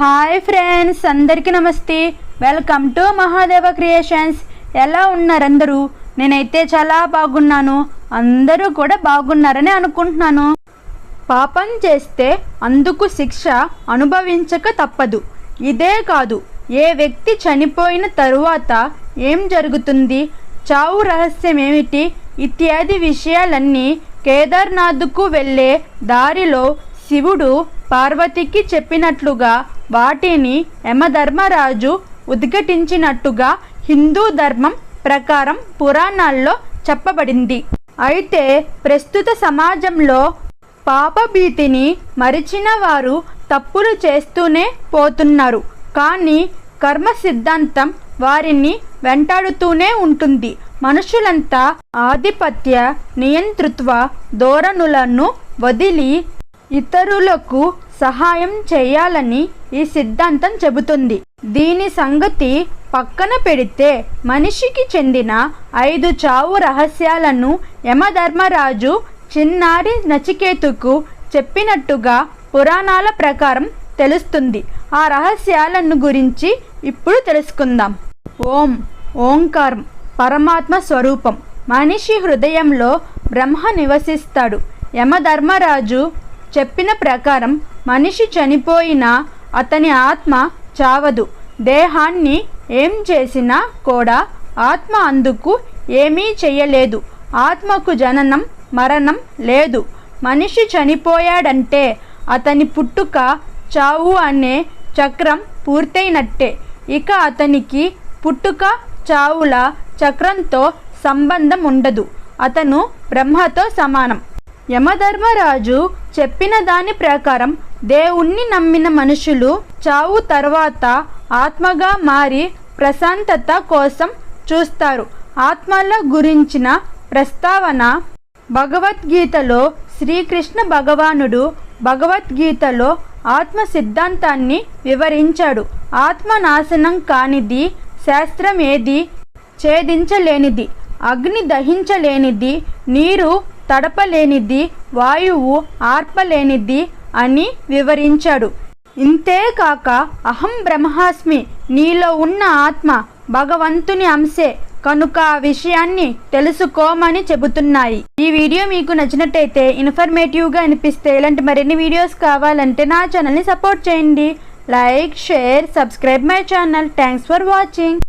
Hi friends అందరికీ నమస్తే. Welcome to Mahadeva creations ఎలా ఉన్నారందరూ? నేనైతే చాలా బాగున్నాను. అందరూ కూడా బాగున్నారని అనుకుంటున్నాను. పాపం చేస్తే అందుకు శిక్ష అనుభవించక తప్పదు. ఇదే కాదు ఏ వ్యక్తి చనిపోయిన తరువాత ఏం జరుగుతుంది? చావు రహస్యం ఏమిటి ఇత్యాది విషయాలన్నీ కేదార్నాథ్కు వెళ్ళే దారిలో శివుడు పార్వతికి చెప్పినట్లుగా వాటిని యమధర్మరాజు ఉద్ఘటించినట్టుగా హిందూ ధర్మం ప్రకారం పురాణాల్లో చెప్పబడింది. అయితే ప్రస్తుత సమాజంలో పాపభీతిని మరిచిన వారు తప్పులు చేస్తూనే పోతున్నారు. కానీ కర్మ సిద్ధాంతం వారిని వెంటాడుతూనే ఉంటుంది. మనుషులంతా ఆధిపత్య నియంతృత్వ ధోరణులను వదిలి ఇతరులకు సహాయం చేయాలని ఈ సిద్ధాంతం చెబుతుంది. దీని సంగతి పక్కన పెడితే మనిషికి చెందిన ఐదు చావు రహస్యాలను యమధర్మరాజు చిన్నారి నచికేతుకు చెప్పినట్టుగా పురాణాల ప్రకారం తెలుస్తుంది. ఆ రహస్యాలను గురించి ఇప్పుడు తెలుసుకుందాం. ఓం ఓంకారం పరమాత్మ స్వరూపం. మనిషి హృదయంలో బ్రహ్మ నివసిస్తాడు. యమధర్మరాజు చెప్పిన ప్రకారం మనిషి చనిపోయినా అతని ఆత్మ చావదు. దేహాన్ని ఏం చేసినా కూడా ఆత్మ అందుకు ఏమీ చేయలేదు ఆత్మకు జననం మరణం లేదు. మనిషి చనిపోయాడంటే అతని పుట్టుక చావు అనే చక్రం పూర్తయినట్టే. ఇక అతనికి పుట్టుక చావుల చక్రంతో సంబంధం ఉండదు. అతను బ్రహ్మతో సమానం. యమధర్మరాజు చెప్పిన దాని ప్రకారం దేవుణ్ణి నమ్మిన మనుషులు చావు తర్వాత ఆత్మగా మారి ప్రశాంతత కోసం చూస్తారు. ఆత్మల గురించిన ప్రస్తావన భగవద్గీతలో శ్రీకృష్ణ భగవానుడు భగవద్గీతలో ఆత్మ సిద్ధాంతాన్ని వివరించాడు. ఆత్మ నాశనం కానిది శాస్త్రం ఏది ఛేదించలేనిది అగ్ని దహించలేనిది నీరు తడపలేనిది వాయువు ఆర్పలేనిది అని వివరించాడు. ఇంతేకాక అహం బ్రహ్మాస్మి నీలో ఉన్న ఆత్మ భగవంతుని అంశే. కనుక ఆ విషయాన్ని తెలుసుకోమని చెబుతున్నాయి. ఈ వీడియో మీకు నచ్చినట్టయితే ఇన్ఫర్మేటివ్గా అనిపిస్తే ఇలాంటి మరిన్ని వీడియోస్ కావాలంటే నా ఛానల్ని సపోర్ట్ చేయండి. Like share subscribe my channel. Thanks for watching.